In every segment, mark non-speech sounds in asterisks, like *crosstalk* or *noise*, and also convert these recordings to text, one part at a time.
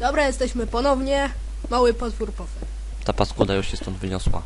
Dobra, jesteśmy ponownie. Mały potwór pofy. Ta paskuda już się stąd wyniosła.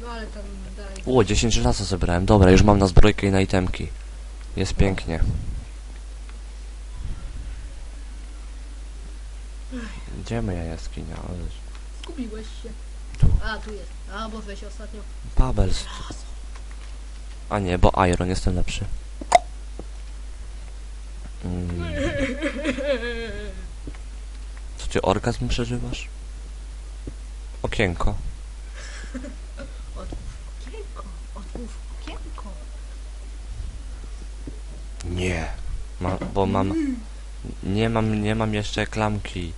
No ale tam dalej. O, 10 żelaza zebrałem. Dobra, już mam na zbrojkę i na itemki. Jest pięknie. Gdzie moja jaskinia? Ależ- Zgubiłeś się. Tu. A, tu jest. A, bo weź ostatnio. Pabels. A nie, bo Iron jestem lepszy. Co ty orgazm przeżywasz? Okienko. Otwórz okienko. Otwórz okienko. Nie. Ma, bo mam... Nie mam, nie mam jeszcze klamki.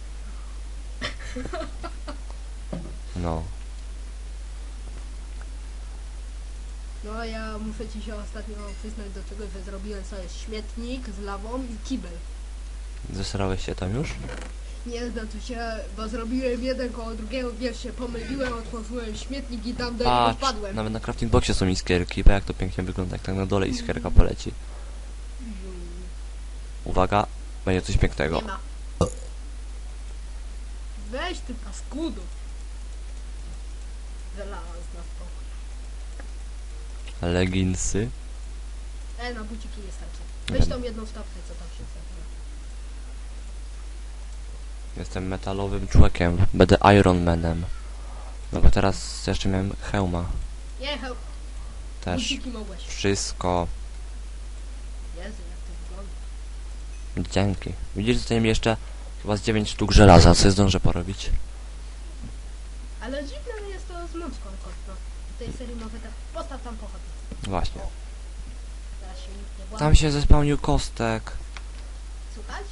No. No a ja muszę ci się ostatnio przyznać do czegoś, że zrobiłem sobie śmietnik z lawą i kibel. Zesrałeś się tam już? Nie znaczy się, bo zrobiłem jeden koło drugiego, wiesz, się pomyliłem, otworzyłem śmietnik i tam do niego Patrz, wpadłem. nawet na crafting boxie są iskierki, bo jak to pięknie wygląda, jak tak na dole iskierka poleci. Uwaga, będzie coś pięknego. Nie ma. Weź ty paskudu. Żelazna spokój. Leginsy. E, na buciki nie starczy. Weź tą jedną stawkę, co tam się znajduje. Jestem metalowym człowiekiem. Będę Iron Manem. No bo teraz jeszcze miałem hełma. Nie, heł, Też. mogłeś. Wszystko. Jezu, jak to wygląda. Dzięki. Widzisz, zostaje mi jeszcze chyba z 9 sztuk żelaza, co ja zdążę porobić. Ale dziwne jest to z mączką kostną. W tej serii może tak, postaw tam pochodnie. Właśnie. Teraz się nikt nie błagał. Tam się zespełnił kostek. Słuchać?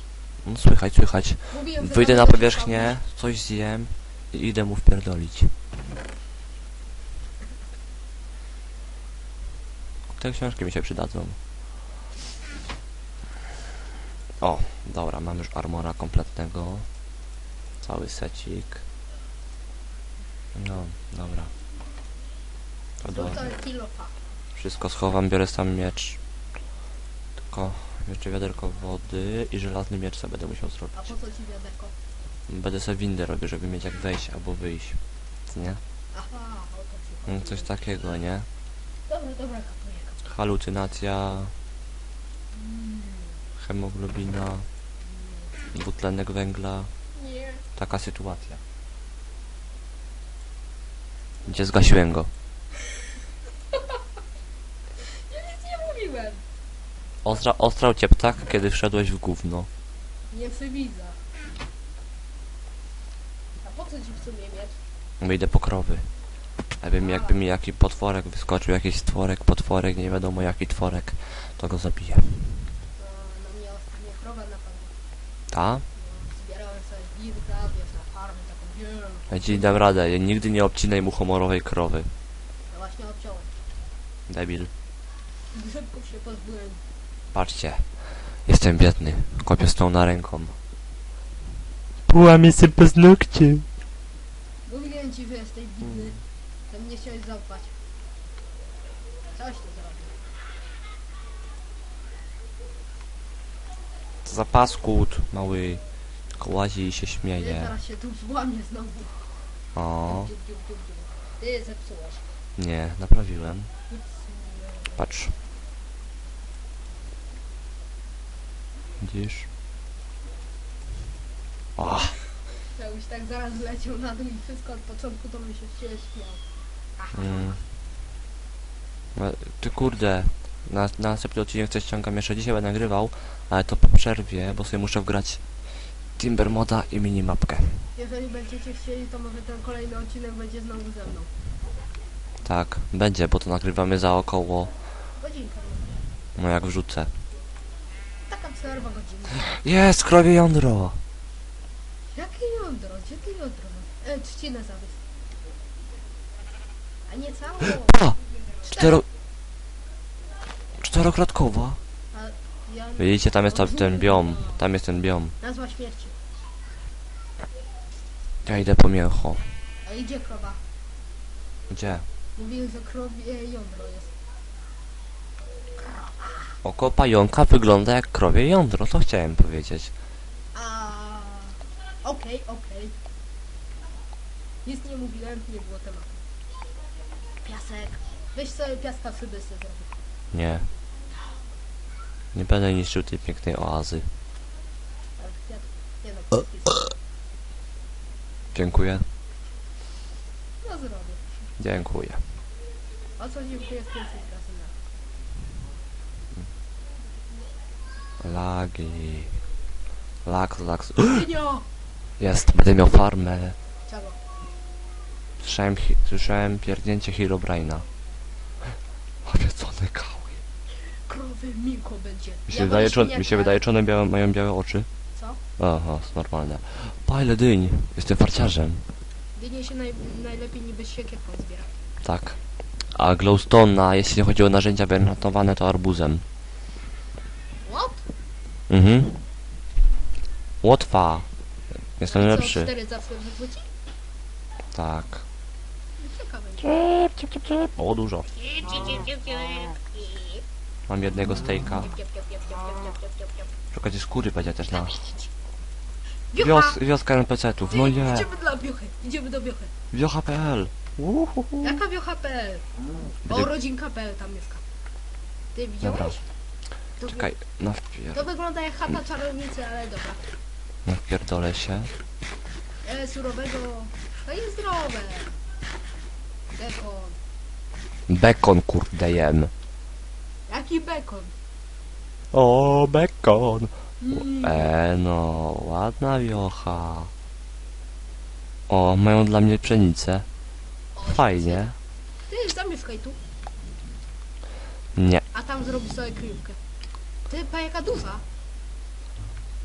No słychać, słychać. Mówiłem, że Wyjdę na powierzchnię, coś zjem i idę mu wpierdolić. Te książki mi się przydadzą. O, dobra, mam już armora kompletnego. Cały secik. No, dobra. To do, wszystko schowam, biorę sam miecz. Tylko jeszcze wiaderko wody i żelazny miecz sobie będę musiał zrobić. A po co ci wiaderko? Będę sobie windę robił, żeby mieć jak wejść albo wyjść. Co nie? Aha, o to ci chodzi. Coś takiego, nie? Dobra, dobra, kapuję, kapuję. Halucynacja, Mm, hemoglobina, dwutlenek węgla. Nie. Taka sytuacja. Gdzie zgasiłem go? *laughs* Ja nic nie mówiłem. Ostra, ostrał cię ptak, kiedy wszedłeś w gówno. Nie przywidza. A po co ci w sumie miecz? Wyjdę po krowy. Jakby mi, jakby mi jaki potworek wyskoczył, jakiś stworek, potworek, nie wiadomo jaki tworek, to go zabiję. To na mnie ostatnio krowa napadła. Ta? No, zbierałem sobie wilka, wiesz, na farmę taką wielką. Ja ci dam radę, ja nigdy nie obcinaj mu homorowej krowy. Ja właśnie obciąłem. Debil. Grzybków się pozbyłem. Patrzcie, jestem biedny, kopię na ręką. Łamie sobie paznokcie. Mówiłem ci, że jesteś winny. To mnie chciałeś zaufać. Coś ty zrobił. Co za paskut, mały. Kołazi i się Nie, śmieje. zaraz się tu złamie znowu. O, Dziub, dziub, dziub, dziub. Ty zepsułeś. nie, naprawiłem. Patrz. Widzisz? O, Jakbyś tak zaraz leciał na dół i wszystko od początku, to by się śmiał. Aha. mm. No, Ty kurde, na, na następny odcinek coś ściągam jeszcze dzisiaj będę nagrywał, ale to po przerwie, bo sobie muszę wgrać Timber moda i minimapkę. Jeżeli będziecie chcieli, to może ten kolejny odcinek będzie znowu ze mną. Tak, będzie, bo to nagrywamy za około, Godzinka. no jak wrzucę. Godzina. Jest, krowie jądro! Jakie jądro? Gdzie ty jądro? E, trzcinę zawieź. A nie całą. Pa! Cztero... A ja... Widzicie, tam jest ta, ten biom, tam jest ten biom. Nazwa śmierci. Ja idę po mięcho. A idzie krowa. Gdzie? Mówiłem, że krowie jądro jest. Oko pająka wygląda jak krowie jądro, to chciałem powiedzieć. A Okej, okej. Nic nie mówiłem, nie było tematu. Piasek. Weź sobie piaska szyby sobie zrobić. Nie. Nie będę niszczył tej pięknej oazy. Ale kwiat. Nie no. Dziękuję. No zrobię. Dziękuję. O co dziękuję z pierwszej klasy na. Lagi. Laks, laks. Dynio! Jest, będę miał farmę. Czego? Słyszałem, hi- słyszałem pierdnięcie Herobrina. Obiecone kały. Krowy Miko będzie. Mi się, wydaje, czy, mi się wydaje, czy one białe, mają białe oczy. Co? Aha, jest normalne. Pa, ile dyń. Jestem farciarzem. Dynie się naj, najlepiej niby z siekierką zbiera. Tak. A glowstone'a, jeśli chodzi o narzędzia bernatowane, to arbuzem. Mhm. Łotwa. Jestem Co, lepszy. cztery zawsze wyrzuci? Tak. Ciekawe. O, dużo. Mam jednego stejka. Szukać skóry będzie też na... Wiocha! Wios, wioska NPC-ów, no nie. Idziemy dla Wiochy, idziemy do Wiochy. Wiocha.pl Uhuhu. Jaka Wiocha.pl? O, Będzie- rodzinka.pl tam mieszka. Ty widziałeś? To, Czekaj, na wpier... to wygląda jak chata czarownicy, ale dobra. na wpierdolę się. E, surowego... To jest zdrowe. Bekon. Bekon, kurde, jem. Jaki bekon? O, bekon. Mm. E, no, ładna wiocha. O, mają dla mnie pszenicę. Fajnie. Ty, zamieszkaj tu, Nie. a tam zrobi sobie kryjówkę. Ty, pa jaka duża.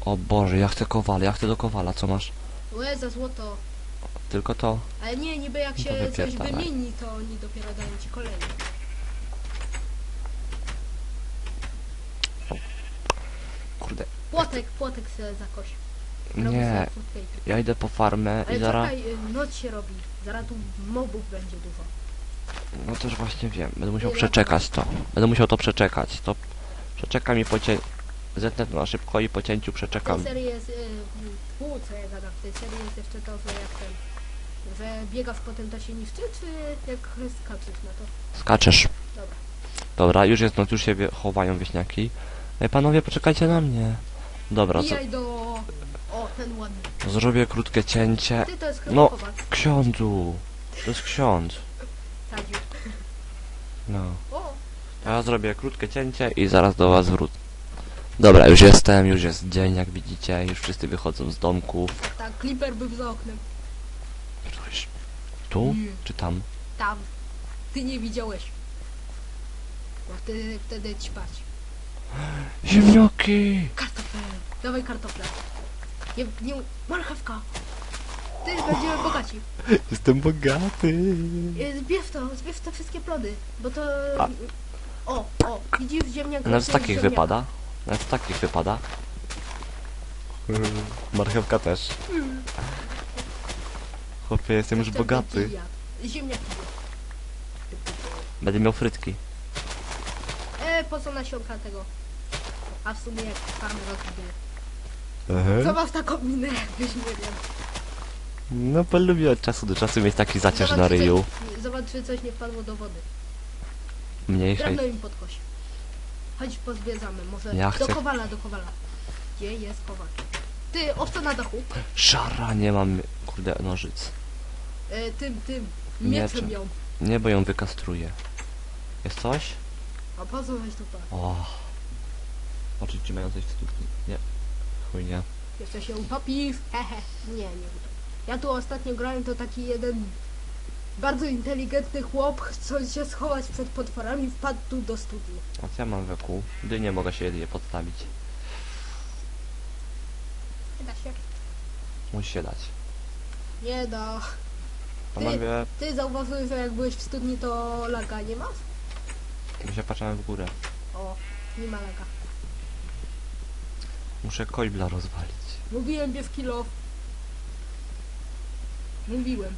O Boże, ja chcę kowala, ja chcę do kowala, co masz? Łe, za złoto. Tylko to. Ale nie, niby jak No się coś wymieni, to oni dopiero dają ci kolejny. Kurde. Płotek, płotek se zakoś. Nie, sobie tu. ja idę po farmę Ale i zaraz... czekaj, y, noc się robi. Zaraz tu mobów będzie dużo. No też właśnie wiem, będę musiał Ile? przeczekać to. Będę musiał to przeczekać. To przeczekam i pocię... Zetnę to na szybko i po cięciu W tej przeczekam. serii jest... Y, pół, co ja gadam. W tej serii jest jeszcze to, że jak ten... Że biegasz potem to się niszczy, czy jak skaczesz na to? Skaczesz. Dobra. Dobra, już jest noc, już się wie, chowają wieśniaki. Ej, panowie, poczekajcie na mnie. Dobra, co... Bijaj do... O, ten ładny. Zrobię krótkie cięcie. Ty to jest chyba No. Ksiądzu. To jest ksiądz. Sadził. No. O, ja zrobię krótkie cięcie i zaraz do was wrócę. Dobra, już jestem, już jest dzień, jak widzicie, już wszyscy wychodzą z domków. tak, Clipper był za oknem. Tu? Nie. Czy tam? Tam. Ty nie widziałeś. Bo wtedy, wtedy ćpać. Ziemnioki! Kartofle. Dawaj kartofle. Nie, nie, marchewka. Ty, będziemy bogaci. Jestem bogaty. Zbierz to, zbierz te wszystkie plody, bo to... A. O, o, widzisz ziemniak... Nawet z rośnie takich ziemniaka. wypada. Nawet z takich wypada. Marchewka też. Chłopie, jestem już To bogaty. będzie jadł. Ziemniaki jadł. Będę miał frytki. E, po co nasionka tego? A w sumie jak farmy rozbuduję. Co masz taką minę, jakbyś nie wiem. No bo lubię od czasu do czasu mieć taki zaciąż Zobacz, na czy ryju. Coś, zobacz, czy coś nie wpadło do wody. Mniejszej. Drewno im podkoś. Chodź, pozwiedzamy. Może Ja do chcę- kowala, do kowala. Gdzie jest kowal? Ty, owca na dachu. Szara, nie mam, kurde, nożyc. E, tym, tym. Mieczem. Mieczem ją. Nie, bo ją wykastruję. Jest coś? A po co weź tutaj? O. Oczywiście mają coś w studni. Nie. Chuj nie. Jeszcze się utopisz. Hehe. Nie, nie utopisz. Ja tu ostatnio grałem, to taki jeden bardzo inteligentny chłop, chcąc się schować przed potworami, wpadł tu do studni. A co ja mam wokół? Gdy nie mogę się jedynie podstawić. Nie da się. Musi się dać. Nie da. Panowie, Ty zauważyłeś, że jak byłeś w studni, to laga nie masz? my się patrzymy w górę. O, nie ma laga. Muszę koibla rozwalić. Mówiłem bierz kilo. Mówiłem.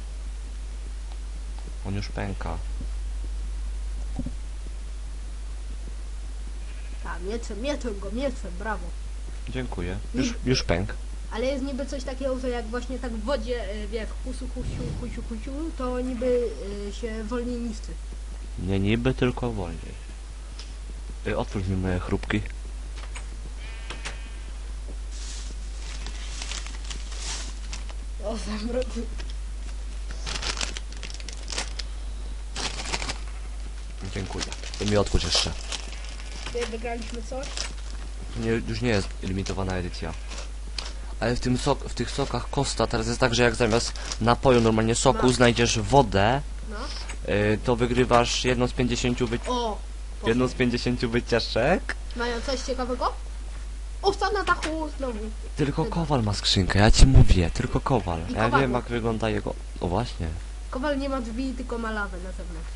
On już pęka. A, mieczem, mieczem go, mieczem, brawo. Dziękuję. Już, już pęk. Ale jest niby coś takiego, że jak właśnie tak w wodzie, y, wie, w kusu, kusiu, kusiu, kusiu, to niby y, się wolniej niszczy. Nie niby, tylko wolniej. Ej, otwórz mi moje chrupki. O, zamroził. Dziękuję. I mi otwórz jeszcze. Wygraliśmy coś. Nie, już nie jest limitowana edycja. Ale w tym sok, w tych sokach Costa teraz jest tak, że jak zamiast napoju normalnie soku No. znajdziesz wodę, No. y, to wygrywasz jedną z 50 wy... O! jedną z 50 wycieczek. Mają coś ciekawego? Owca na dachu znowu. Tylko Kowal ma skrzynkę, ja ci mówię, tylko Kowal. I Ja Kowal wiem ma. jak wygląda jego... O właśnie. Kowal nie ma drzwi, tylko ma lawę na zewnątrz.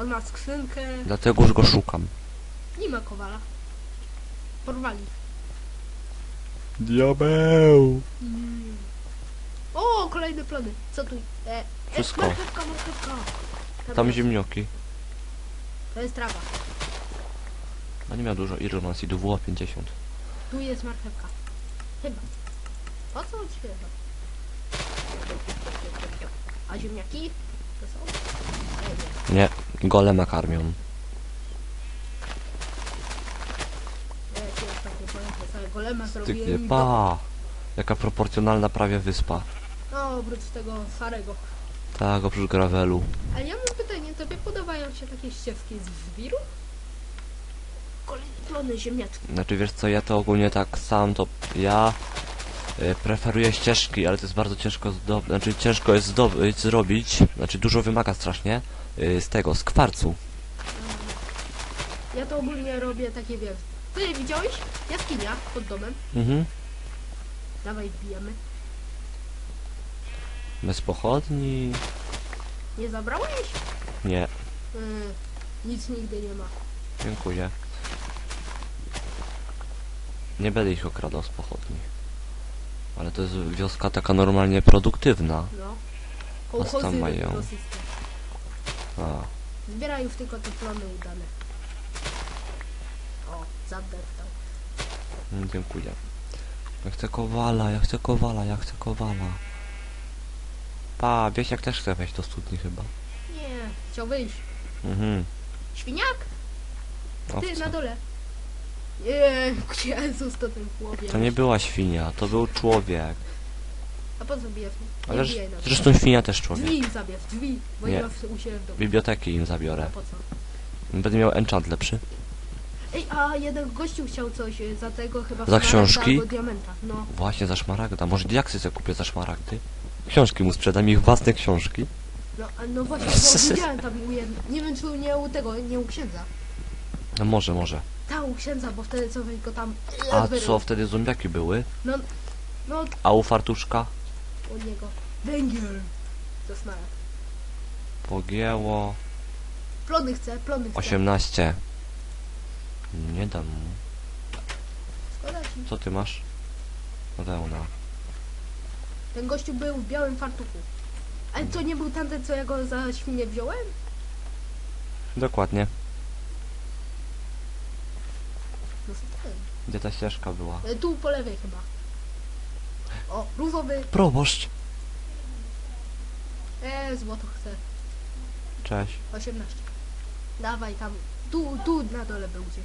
On ma skrzynkę. Dlatego już go szukam. Nie ma kowala. Porwali. Diabeł! O, kolejne plony. Co tu? E, Wszystko. E, marchewka, marchewka. Tam jest. ziemnioki. To jest trawa. A nie miał dużo Irlands i było 50. Tu jest marchewka. Chyba. Po co on śpiewa? A ziemniaki? To są? E, nie. Golema karmią. Golema zrobiłem. Pa! Jaka proporcjonalna prawie wyspa. No, oprócz tego starego. Tak, oprócz gravelu. Ale ja mam pytanie, tobie podobają się takie ścieżki z żwiru? Kolejne plony ziemniaczki. Znaczy wiesz co, ja to ogólnie tak sam to ja y, preferuję ścieżki, ale to jest bardzo ciężko zdobyć, znaczy ciężko jest zdobyć, zrobić, znaczy dużo wymaga strasznie y, z tego, z kwarcu. Ja to ogólnie robię takie, wiesz... Ty widziałeś? Jaskinia pod domem. Mhm. Dawaj, wbijamy. Bez pochodni? Nie zabrałeś? Nie, Yy, nic nigdy nie ma. dziękuję. Nie będę ich okradał z pochodni. Ale to jest wioska taka normalnie produktywna. No. Tam mają? do systemu. A, Zbieraj już tylko te plony udane. O, zadeptał. mm, dziękuję. Ja chcę kowala, ja chcę kowala, ja chcę kowala. Pa, Wiesiak też chce wejść do studni chyba. Nie, chciał wyjść. Mhm. Świniak? Ty, Owca. na dole. Nie, Jezus, to ten chłopiec. To nie była świnia, to był człowiek. A po co bijesz? Nie Ale bijaj zresztą świnia też człowiek. Drzwi im zabierz, drzwi, bo nie, ma w- u siebie w domu. Biblioteki im A zabiorę. po co? Będę miał enchant lepszy. Ej, a jeden gościu chciał coś y, za tego chyba Za szmaragda książki? albo diamenta. No, Właśnie za szmaragda. Może diaksy sobie kupię za szmaragdy? Książki mu sprzedam, ich własne książki. no, a no właśnie, *laughs* bo widziałem tam u jednego. Nie wiem, czy u- nie u tego, nie u księdza. No może, może. Ta u księdza, bo wtedy co go tam... A wyrył. co, wtedy zombiaki były? No, no, A u fartuszka? U niego. Węgiel. To. Pogięło... Plony chcę, plony chcę. 18. Nie dam mu. Szkoda ci. Co ty masz? Wełna. Ten gościu był w białym fartuchu. Ale to nie był tamten, co ja go za świnię wziąłem? Dokładnie. No ten. Gdzie ta ścieżka była? E, Tu po lewej chyba. O, różowy. Proboszcz! E, złoto chcę. Cześć. 18. Dawaj tam. Tu, tu na dole był gdzieś.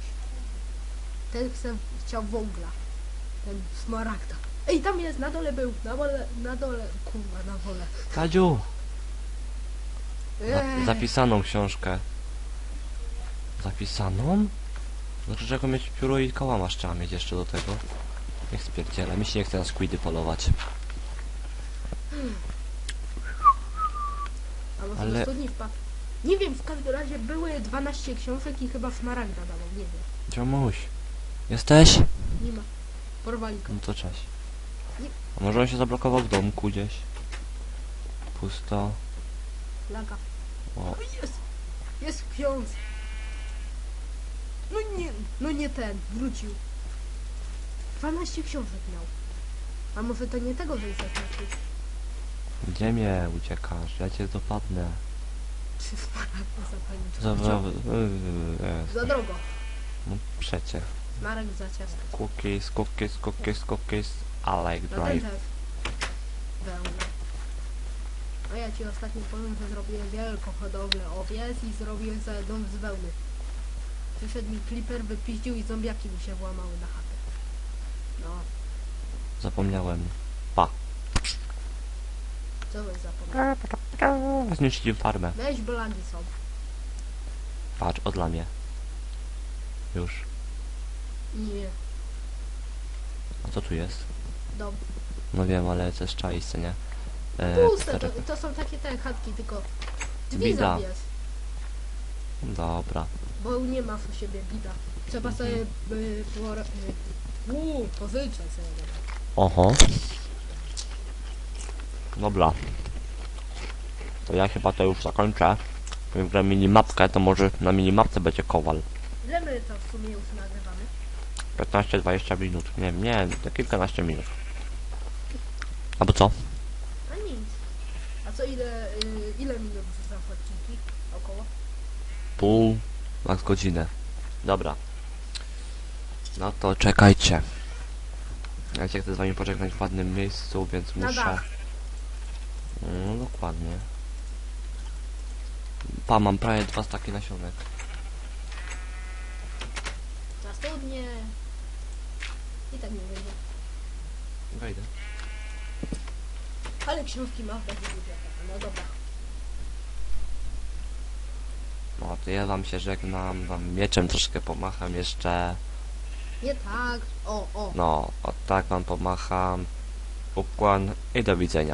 Ten chce, chciał węgla. Ten smaragda. Ej, tam jest, na dole był. Na dole, na dole. Kurwa, na dole. Tadziu! Za zapisaną książkę. Zapisaną? Znaczy czego mieć pióro i kałamarz trzeba mieć jeszcze do tego. Niech spierdziela, mi się nie chce na squidy polować. A może ale- do studni wpadł. Nie wiem, w każdym razie były 12 książek i chyba smaragda dawał, nie wiem. Dziomuś. Jesteś? Nie ma. Porwali go. No to cześć. A może on się zablokował w domku gdzieś? Pusto. Laga. O, O, jest! Jest ksiądz! No nie, no nie ten, wrócił. 12 książek miał. A może to nie tego, że jest zaznaczył? gdzie mnie uciekasz? Ja cię dopadnę. Za, za, Za, drogo. no przecie. Smaragd za ciasto. Cookies, cookies, cookies, cookies. I like drive. też. Wełnę. A ja ci ostatnio powiem, że zrobiłem wielką hodowlę owiec i zrobiłem sobie dom z wełny. Przyszedł mi kliper, wypiździł i zombiaki mi się włamały na chatę. No, Zapomniałem. Pa. co byś zapomniał? Zniszczyli farmę. Weź blandi są. Patrz, od mnie. Już. Nie, A co tu jest? dom. No wiem, ale to jest czaice, nie? E, Puste, to, cztery- to są takie te chatki, tylko drzwi Bida. zabierz. Dobra. Bo nie ma w siebie bida. Trzeba sobie y, por, y, uu, pożyczać sobie. Oho. Dobra. To ja chyba to już zakończę. Gram minimapkę, to może na minimapce będzie kowal. Ile my to w sumie już nagrywamy? 15-20 minut. Nie wiem, nie, to kilkanaście minut. Albo co? A nic. A co ile, y, ile minut wrzucam w odcinki? Około? Pół, max godzinę. Dobra. No to czekajcie. Ja cię chcę z wami pożegnać w ładnym miejscu, więc Na muszę... dach. No dokładnie. Pa, mam prawie dwa staki nasionek. Na studnie. I tak nie będzie. Wejdę. Ale książki ma w bibliotece. No dobra. No to ja wam się żegnam, wam mieczem troszkę pomacham jeszcze. Nie tak. O, o. No, o tak wam pomacham. Ukłon i do widzenia.